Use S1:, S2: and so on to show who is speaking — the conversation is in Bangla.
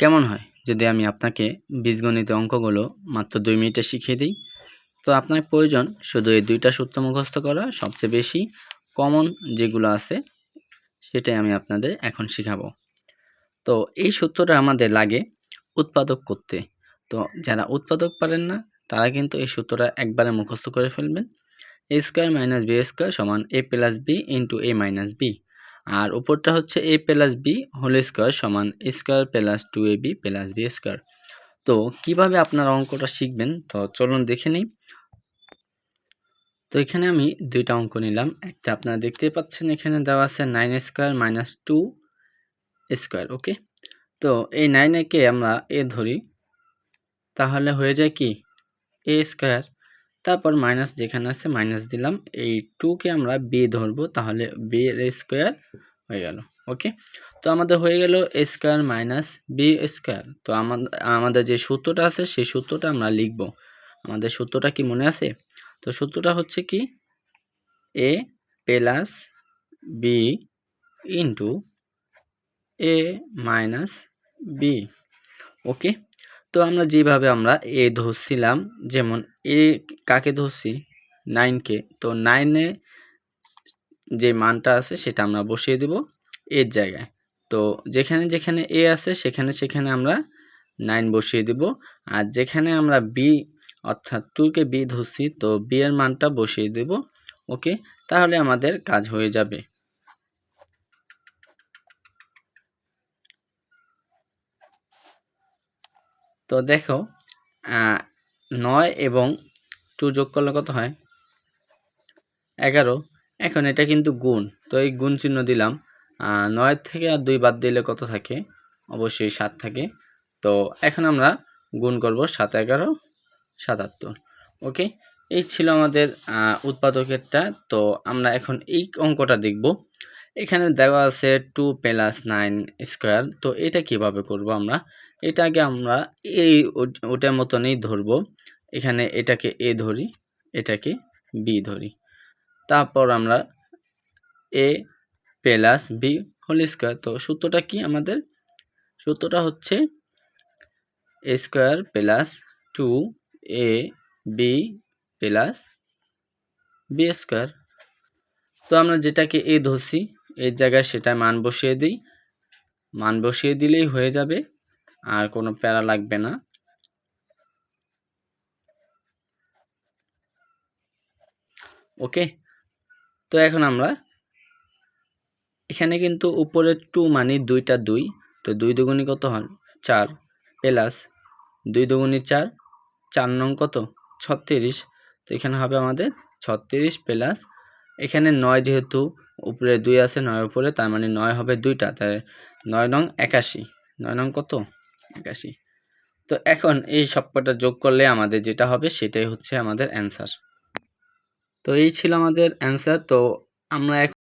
S1: কেমন হয় যদি আমি আপনাকে বীজগণিত অঙ্কগুলো মাত্র দুই মিনিটে শিখিয়ে দিই? তো আপনার প্রয়োজন শুধু এই দুইটা সূত্র মুখস্থ করা, সবচেয়ে বেশি কমন যেগুলো আছে, সেটাই আমি আপনাদের এখন শেখাবো। তো এই সূত্রটা আমাদের লাগে উৎপাদক করতে। তো যারা উৎপাদক পারেন না, তারা কিন্তু এই সূত্রটা একবারে মুখস্থ করে ফেলবেন। A square minus B square সমান A plus B into A minus B আর উপরটা হচ্ছে A plus B whole square সমান square plus two A B plus B square তো কীভাবে আপনারা অঙ্কটা শিখবেন? তো চলুন দেখে নিই। তো এখানে আমি দুইটা অঙ্ক নিলাম। একটা আপনারা দেখতেই পাচ্ছেন এখানে দেওয়া আছে nine square minus two square okay তো এই নাইন একে আমরা এ ধরি। তাহলে হয়ে যায় কি? এ স্কোয়ার তারপর মাইনাস যেখানে আছে মাইনাস দিলাম। এই টুকে আমরা বি ধরবো, তাহলে বি এর স্কোয়ার হয়ে গেল ওকে তো আমাদের হয়ে গেল স্কোয়ার মাইনাস বি স্কোয়ার তো আমাদের আমাদের যে সূত্রটা আছে, সেই সূত্রটা আমরা লিখব। আমাদের সূত্রটা কি মনে আছে? তো সূত্রটা হচ্ছে কি? A plus B into A minus B okay তো আমরা যেভাবে আমরা এ ধরছিলাম, যেমন এ কাকে ধরছি? নাইনকে তো নাইনে যে মানটা আছে সেটা আমরা বসিয়ে দেব এর জায়গায়। তো যেখানে যেখানে এ আছে সেখানে সেখানে আমরা নাইন বসিয়ে দেব। আর যেখানে আমরা বি অর্থাৎ টুকে বি ধরছি, তো বি এর মানটা বসিয়ে দেব। ওকে? তাহলে আমাদের কাজ হয়ে যাবে। তো দেখো নয় এবং টু যোগ করলে কত হয়? এগারো। এখন এটা কিন্তু গুণ। তো এই গুণ চিহ্ন দিলাম। নয়ের থেকে আর দুই বাদ দিলে কত থাকে? অবশ্যই সাত থাকে। তো এখন আমরা গুণ করব সাত এগারো, সাতাত্তর। ওকে? এই ছিল আমাদের উৎপাদকেরটা। তো আমরা এখন এই অঙ্কটা দেখব। এখানে দেওয়া আছে টু প্লাস নাইন স্কোয়ার তো এটা কীভাবে করব আমরা? এটাকে আমরা এই ওটার মতনই ধরবো। এখানে এটাকে এ ধরি, এটাকে বি ধরি। তারপর আমরা A plus B whole square তো সূত্রটা কি আমাদের? সূত্রটা হচ্ছে A square plus two A B plus B square তো আমরা যেটাকে এ ধরছি এর জায়গায় সেটা মান বসিয়ে দিই। মান বসিয়ে দিলেই হয়ে যাবে, আর কোনো প্যারা লাগবে না। ওকে, তো এখন আমরা এখানে কিন্তু উপরে টু মানে দুইটা দুই, তো দুই দুগুণি কত হন চার, প্লাস দুই দুগুণি চার চার নং কত? ছত্রিশ, তো এখানে হবে আমাদের ছত্রিশ প্লাস এখানে নয় যেহেতু উপরে দুই আছে নয় উপরে, তার মানে নয় হবে দুইটা তাই নয় নং একাশি, নয় নং কত? একাশি। তো এখন এই সবকটা যোগ করলে আমাদের যেটা হবে সেটাই হচ্ছে আমাদের অ্যান্সার তো এই ছিল আমাদের অ্যান্সার তো আমরা